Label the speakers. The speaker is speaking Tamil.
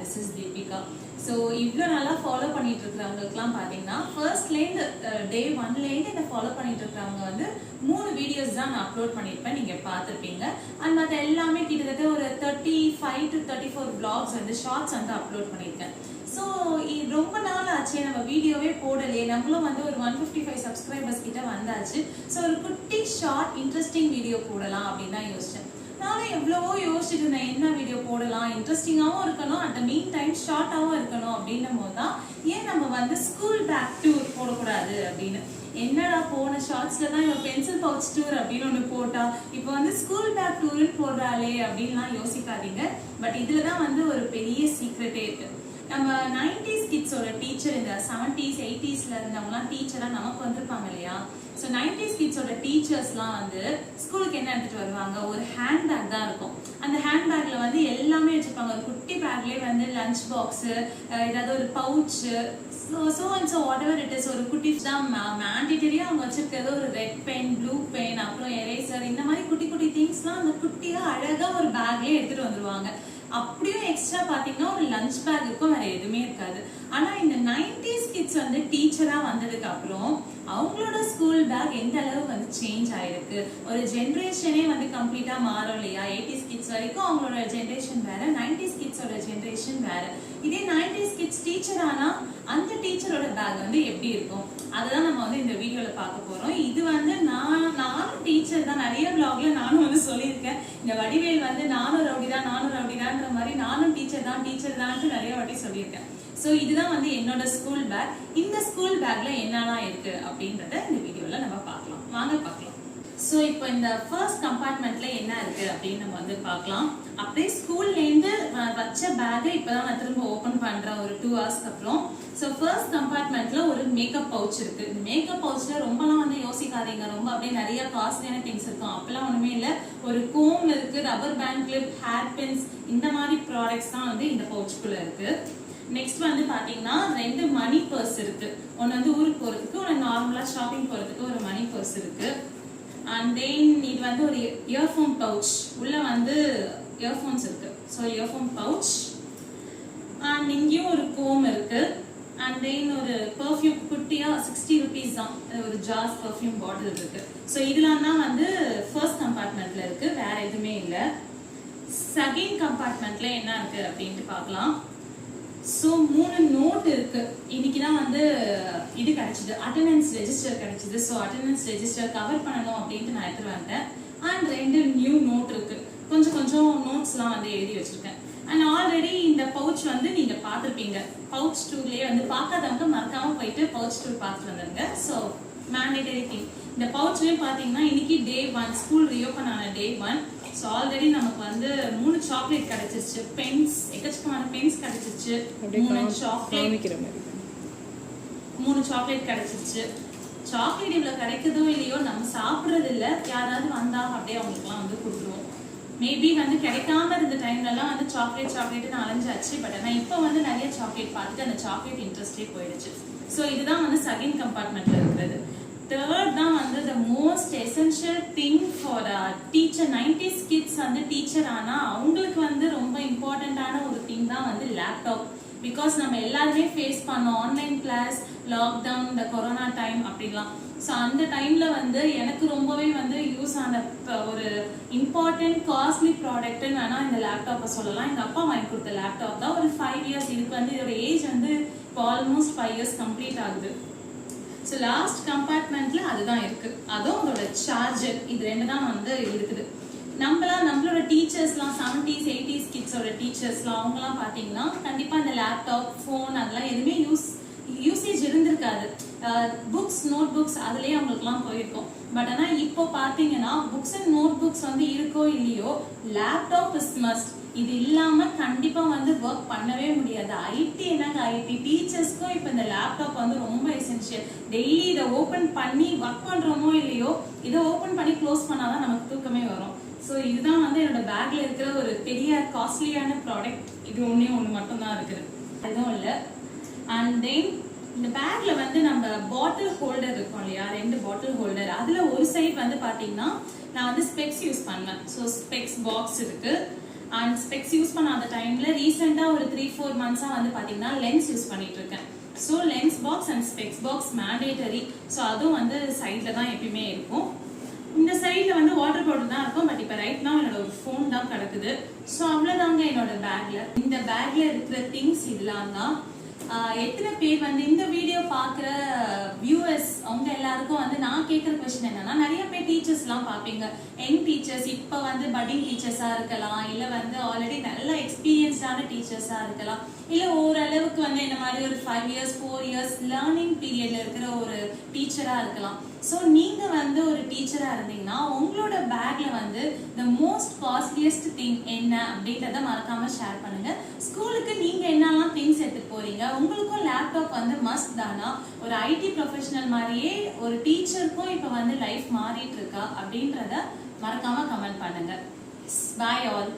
Speaker 1: திஸ் இஸ் தீபிகா ஸோ இவ்வளோ நல்லா ஃபாலோ பண்ணிட்டு இருக்கிறவங்களுக்குலாம் பார்த்தீங்கன்னா ஃபர்ஸ்ட்லேருந்து டே ஒன்லேருந்து இதை ஃபாலோ பண்ணிட்டு இருக்கிறவங்க வந்து மூணு வீடியோஸ் தான் நான் அப்லோட் பண்ணியிருப்பேன். நீங்கள் பார்த்துருப்பீங்க. அண்ட் மற்ற எல்லாமே கிட்டத்தட்ட ஒரு thirty five to thirty four blogs வந்து ஷார்ட்ஸ் வந்து அப்லோட் பண்ணியிருக்கேன். ஸோ ரொம்ப நாள் ஆச்சு. நம்ம வீடியோவே போடலையே நம்மளும் வந்து ஒரு ஒன் ஃபிஃப்டி ஃபைவ் சப்ஸ்கிரைபர்ஸ் கிட்ட வந்தாச்சு. ஸோ ஒரு குட்டி ஷார்ட் இன்ட்ரெஸ்டிங் வீடியோ போடலாம் அப்படின்னு தான் யோசிச்சேன். நானும் எவ்வளவோ யோசிச்சுட்டு இருந்தேன் என்ன வீடியோ போடலாம் இன்ட்ரெஸ்டிங்காகவும் இருக்கணும் அட் த மீன் டைம் ஷார்ட்டாகவும் இருக்கணும் அப்படின்னும் போது தான் ஏன் நம்ம வந்து ஸ்கூல் பேக் டூர் போடக்கூடாது அப்படின்னு. என்னடா போன ஷார்ட்ஸ்ல தான் இவன் பென்சில் பவுச் டூர் அப்படின்னு ஒன்று போட்டா இப்போ வந்து ஸ்கூல் பேக் டூர்னு போடுறாளே அப்படின்லாம் யோசிக்காதீங்க. பட் இதுல தான் வந்து ஒரு பெரிய சீக்ரெட்டே இருக்கு. நம்ம நைன்டிஸ் கிட்ஸோட டீச்சர் இந்த செவன்டிஸ் எயிட்டிஸ்ல இருந்தவங்கலாம் டீச்சராக நமக்கு வந்திருப்பாங்க இல்லையா? ஸோ நைன்டிஸ் கிட்ஸோட டீச்சர்ஸ்லாம் வந்து ஸ்கூலுக்கு என்ன எடுத்துட்டு வருவாங்க? ஒரு ஹேண்ட் பேக் தான் இருக்கும். அந்த ஹேண்ட் பேக்ல வந்து எல்லாமே வச்சிருப்பாங்க. ஒரு குட்டி பேக்லேயே வந்து லஞ்ச் பாக்ஸு ஏதாவது ஒரு pouch so so and so whatever it is ஒரு குட்டி தான் மேண்டிட்டரியாக அவங்க வச்சிருக்கிறது. ஒரு ரெட் பென் ப்ளூ பென் அப்புறம் எரேசர் இந்த மாதிரி குட்டி குட்டி திங்ஸ்லாம் அந்த குட்டியாக அழகாக ஒரு பேக்லேயே எடுத்துட்டு வந்துருவாங்க. அப்படியும் எக்ஸ்ட்ரா பார்த்தீங்கன்னா ஒரு லஞ்ச் பேக் இருக்கும் வேற எதுவுமே இருக்காது. ஆனால் இந்த நைன்டிஸ் கிட்ஸ் வந்து டீச்சராக வந்ததுக்கு அப்புறம் அவங்களோட ஸ்கூல் பேக் எந்த அளவு வந்து சேஞ்ச் ஆயிருக்கு? ஒரு ஜென்ரேஷனே வந்து கம்ப்ளீட்டாக மாறும் இல்லையா? எயிட்டிஸ் கிட்ஸ் வரைக்கும் அவங்களோட ஜென்ரேஷன் வேற நைன்டிஸ் கிட்ஸோட ஜென்ரேஷன் வேற. இதே நைன்டிஸ் கிட்ஸ் டீச்சர் ஆனால் அந்த டீச்சரோட பேக் வந்து எப்படி இருக்கும்? அதுதான் நம்ம வந்து இந்த வீடியோல பார்க்க போறோம். இது வந்து நான் நானும் டீச்சர் தான். நிறைய பிளாக்ல நானும் வந்து சொல்லியிருக்கேன். இந்த வடிவேல் வந்து நானும் ரவுடி தான் நானும் ரவுடி தான்ற மாதிரி நானும் டீச்சர் தான் டீச்சர் தான்ட்டு நிறைய வாட்டி சொல்லியிருக்கேன். ஸோ இதுதான் வந்து என்னோட ஸ்கூல் பேக் இந்த ஸ்கூல் பேக்ல என்னெல்லாம் இருக்கு அப்படின்றத இந்த வீடியோல நம்ம பார்க்கலாம். வாங்க பார்க்கலாம். ஸோ இப்போ இந்த ஃபர்ஸ்ட் கம்பார்ட்மெண்ட்ல என்ன இருக்கு அப்படின்னு நம்ம வந்து பார்க்கலாம். அப்படியே ஸ்கூல்லேருந்து வச்ச பேக்கை இப்போதான் நான் திரும்ப ஓப்பன் பண்றேன். ஒரு டூ ஹவர்ஸ்க்கு அப்புறம். ஸோ ஃபர்ஸ்ட் கம்பார்ட்மெண்ட்ல ஒரு மேக்கப் பவுச் இருக்கு. இந்த மேக்கப் பவுச்ல ரொம்பலாம் வந்து யோசிக்காதீங்க. ரொம்ப அப்படியே நிறைய காஸ்ட்லியான திங்ஸ் இருக்கும். அப்பெல்லாம் ஒண்ணுமே இல்லை. ஒரு கோம் இருக்கு rubber band clip hair pins இந்த மாதிரி ப்ராடக்ட்ஸ் தான் வந்து இந்த பவுச்சுக்குள்ள இருக்கு. நெக்ஸ்ட் வந்து பாத்தீங்கன்னா ரெண்டு மணி பர்ஸ் இருக்கு. ஒன்னு வந்து ஊருக்கு போறதுக்கு ஒன்னு நார்மலா ஷாப்பிங் போறதுக்கு ஒரு மணி பர்ஸ் இருக்கு. அண்ட் தென் இது வந்து ஒரு இயர்ஃபோன் பவுச் உள்ள வந்து இயர்ஃபோன்ஸ் இருக்கு. ஸோ இயர்ஃபோன் பவுச் அண்ட் இங்கேயும் ஒரு கோம் இருக்கு. அண்ட் தென் ஒரு பெர்ஃப்யூம் குட்டியா சிக்ஸ்டி ருபீஸ் தான். ஒரு ஜாஸ் பெர்ஃப்யூம் பாட்டில் இருக்கு. ஸோ இதெல்லாம் தான் வந்து ஃபர்ஸ்ட் கம்பார்ட்மெண்ட்ல இருக்கு. வேற எதுவுமே இல்லை. செகண்ட் கம்பார்ட்மெண்ட்ல என்ன இருக்கு அப்படின்ட்டு பார்க்கலாம். ஸோ மூணு நோட் இருக்கு. இன்னைக்கு தான் வந்து இது கிடைச்சிது. அட்டண்டன்ஸ் ரெஜிஸ்டர் கிடைச்சிது. ஸோ அட்டண்டன்ஸ் ரெஜிஸ்டர் கவர் பண்ணணும் அப்படின்ட்டு நான் எடுத்துட்டு வந்தேன் அண்ட் ரெண்டு நியூ நோட் இருக்கு. கொஞ்சம் கொஞ்சம் நோட்ஸ்லாம் வந்து எழுதி வச்சிருக்கேன். அண்ட் ஆல்ரெடி இந்த பவுச் வந்து நீங்க பார்த்துருப்பீங்க. பவுச் டூர்லயே வந்து பார்க்காதவங்க மறக்காம போயிட்டு பவுச் டூர் பார்த்துட்டு வந்துருங்க. ஸோ மேண்டேட்டரி திங் இந்த பவுச்லயும் பாத்தீங்கன்னா இன்னைக்கு டே ஒன் ஸ்கூல் ரீஓபன் ஆன டே ஒன் ஸோ ஆல்ரெடி நமக்கு வந்து மூணு சாக்லேட் கிடைச்சிருச்சு. பென்ஸ் எக்கச்சக்கமான பென்ஸ் கிடைச்சிருச்சு. மூணு சாக்லேட் மூணு சாக்லேட் கிடைச்சிருச்சு. சாக்லேட் இவ்வளவு கிடைக்குதோ இல்லையோ நம்ம சாப்பிடுறது இல்ல யாராவது வந்தா அப்படியே அவங்களுக்குலாம் வந்து கொடுத்துருவோம். மேபி வந்து கிடைக்காம இருந்த டைம்லலாம் வந்து சாக்லேட் சாக்லேட்னு அலைஞ்சாச்சு. பட் ஆனால் இப்போ வந்து நிறைய சாக்லேட் பார்த்துட்டு அந்த சாக்லேட் இன்ட்ரெஸ்டே போயிடுச்சு. ஸோ இதுதான் வந்து செகண்ட் கம்பார்ட்மெண்ட்ல இருக்கிறது. தேர்ட் தான் வந்து the most essential thing for teacher nineties kids வந்து டீச்சர் ஆனா அவங்களுக்கு வந்து ரொம்ப இம்பார்ட்டண்ட்டான ஒரு திங் தான் வந்து லேப்டாப் பிகாஸ் நம்ம எல்லாருமே ஃபேஸ் பண்ணோம். ஆன்லைன் கிளாஸ் லாக்டவுன் இந்த கொரோனா டைம் அப்படிலாம் ஸோ அந்த டைம்ல வந்து எனக்கு ரொம்பவே வந்து யூஸ் ஆன ஒரு இம்பார்ட்டன்ட் காஸ்ட்லி ப்ராடக்ட்னு வேணால் இந்த லேப்டாப்பை சொல்லலாம். எங்கள் அப்பா வாங்கி கொடுத்த லேப்டாப் தான் ஒரு ஃபைவ் இயர்ஸ் இதுக்கு வந்து இதோட ஏஜ் வந்து இப்போ ஆல்மோஸ்ட் ஃபைவ் இயர்ஸ் கம்ப்ளீட் ஆகுது. ஸோ லாஸ்ட் கம்பார்ட்மெண்ட்ல அதுதான் இருக்கு. அதுவும் அதோட சார்ஜர் இது ரெண்டு தான் வந்து இருக்குது. நம்மளா நம்மளோட டீச்சர்ஸ்லாம் செவன்டிஸ் எயிட்டிஸ் கிட்ஸோட டீச்சர்ஸ்லாம் அவங்கலாம் பார்த்தீங்கன்னா கண்டிப்பாக அந்த லேப்டாப் ஃபோன் அதெல்லாம் எதுவுமே யூஸ் யூசேஜ் இருந்திருக்காது. புக்ஸ் நோட் புக்ஸ் அதுலேயே அவங்களுக்குலாம் போயிருக்கும். பட் ஆனால் இப்போ பார்த்தீங்கன்னா புக்ஸ் அண்ட் நோட் புக்ஸ் வந்து இருக்கோ இல்லையோ லேப்டாப் இஸ் மஸ்ட் இது இல்லாம கண்டிப்பா வந்து ஒர்க் பண்ணவே முடியாது. ஐடி என்னங்க? ஐடி டீச்சர்ஸ்க்கும் இப்போ இந்த லேப்டாப் வந்து ரொம்ப எசென்ஷியல் டெய்லி இதை ஓபன் பண்ணி ஒர்க் பண்றோமோ இல்லையோ இதை ஓபன் பண்ணி க்ளோஸ் பண்ணாதான் நமக்கு தூக்கமே வரும். ஸோ இதுதான் வந்து என்னோட பேக்ல இருக்கிற ஒரு பெரிய காஸ்ட்லியான ப்ராடக்ட் இது ஒண்ணே ஒன்று மட்டும்தான் இருக்குது. எதுவும் இல்லை. அண்ட் தென் இந்த பேக்ல வந்து நம்ம பாட்டில் ஹோல்டர் இருக்கும் இல்லையா? ரெண்டு பாட்டில் ஹோல்டர் அதுல ஒரு சைடு வந்து பாத்தீங்கன்னா நான் வந்து ஸ்பெக்ஸ் யூஸ் பண்ணுவேன். ஸோ ஸ்பெக்ஸ் பாக்ஸ் இருக்கு. அண்ட் ஸ்பெக்ஸ் யூஸ் பண்ணாத டைம்ல ரீசெண்டாக ஒரு த்ரீ ஃபோர் மந்த்ஸாக வந்து பார்த்தீங்கன்னா லென்ஸ் யூஸ் பண்ணிட்டு இருக்கேன் so lens box and specs box mandatory so அதுவும் வந்து சைட்ல தான் எப்பயுமே இருக்கும். இந்த சைடில் வந்து வாட்டர் பாட்டில் தான் இருக்கும். பட் இப்போ ரைட் நான் என்னோட ஒரு ஃபோன் தான் கிடக்குது. ஸோ அவ்வளோதாங்க என்னோட பேக்ல இந்த பேக்ல இருக்கிற திங்ஸ் இதெல்லாம் தான் எத்தனை பேர் வந்து இந்த வீடியோ பார்க்குற வியூவர்ஸ் அவங்க எல்லாருக்கும் வந்து நான் கேட்குற கொஸ்டின் என்னன்னா நிறைய பேர் டீச்சர்ஸ்லாம் பார்ப்பீங்க. யங் டீச்சர்ஸ் இப்போ வந்து பட்டிங் டீச்சர்ஸாக இருக்கலாம் இல்லை வந்து ஆல்ரெடி நல்ல எக்ஸ்பீரியன்ஸ்டான டீச்சர்ஸாக இருக்கலாம். இல்லை ஓரளவுக்கு வந்து இந்த மாதிரி ஒரு five years four years learning பீரியட்ல இருக்கிற ஒரு டீச்சராக இருக்கலாம். ஸோ நீங்கள் வந்து ஒரு டீச்சராக இருந்தீங்கன்னா உங்களோட பேக்ல வந்து த மோஸ்ட் காஸ்ட்லியஸ்ட் திங் என்ன அப்படின்றத மறக்காம ஷேர் பண்ணுங்க. ஸ்கூலுக்கு நீங்க என்னெல்லாம் திங்ஸ் எடுத்துட்டு உங்களுக்கும் லேப்டாப் வந்து மஸ்ட் தானா? ஒரு ஐடி ப்ரொஃபஷனல் மாதிரியே ஒரு டீச்சருக்கும் இப்போ வந்து லைஃப் மாறிட்டு இருக்கா அப்படின்றத மறக்காம கமெண்ட் பண்ணுங்க. Bye all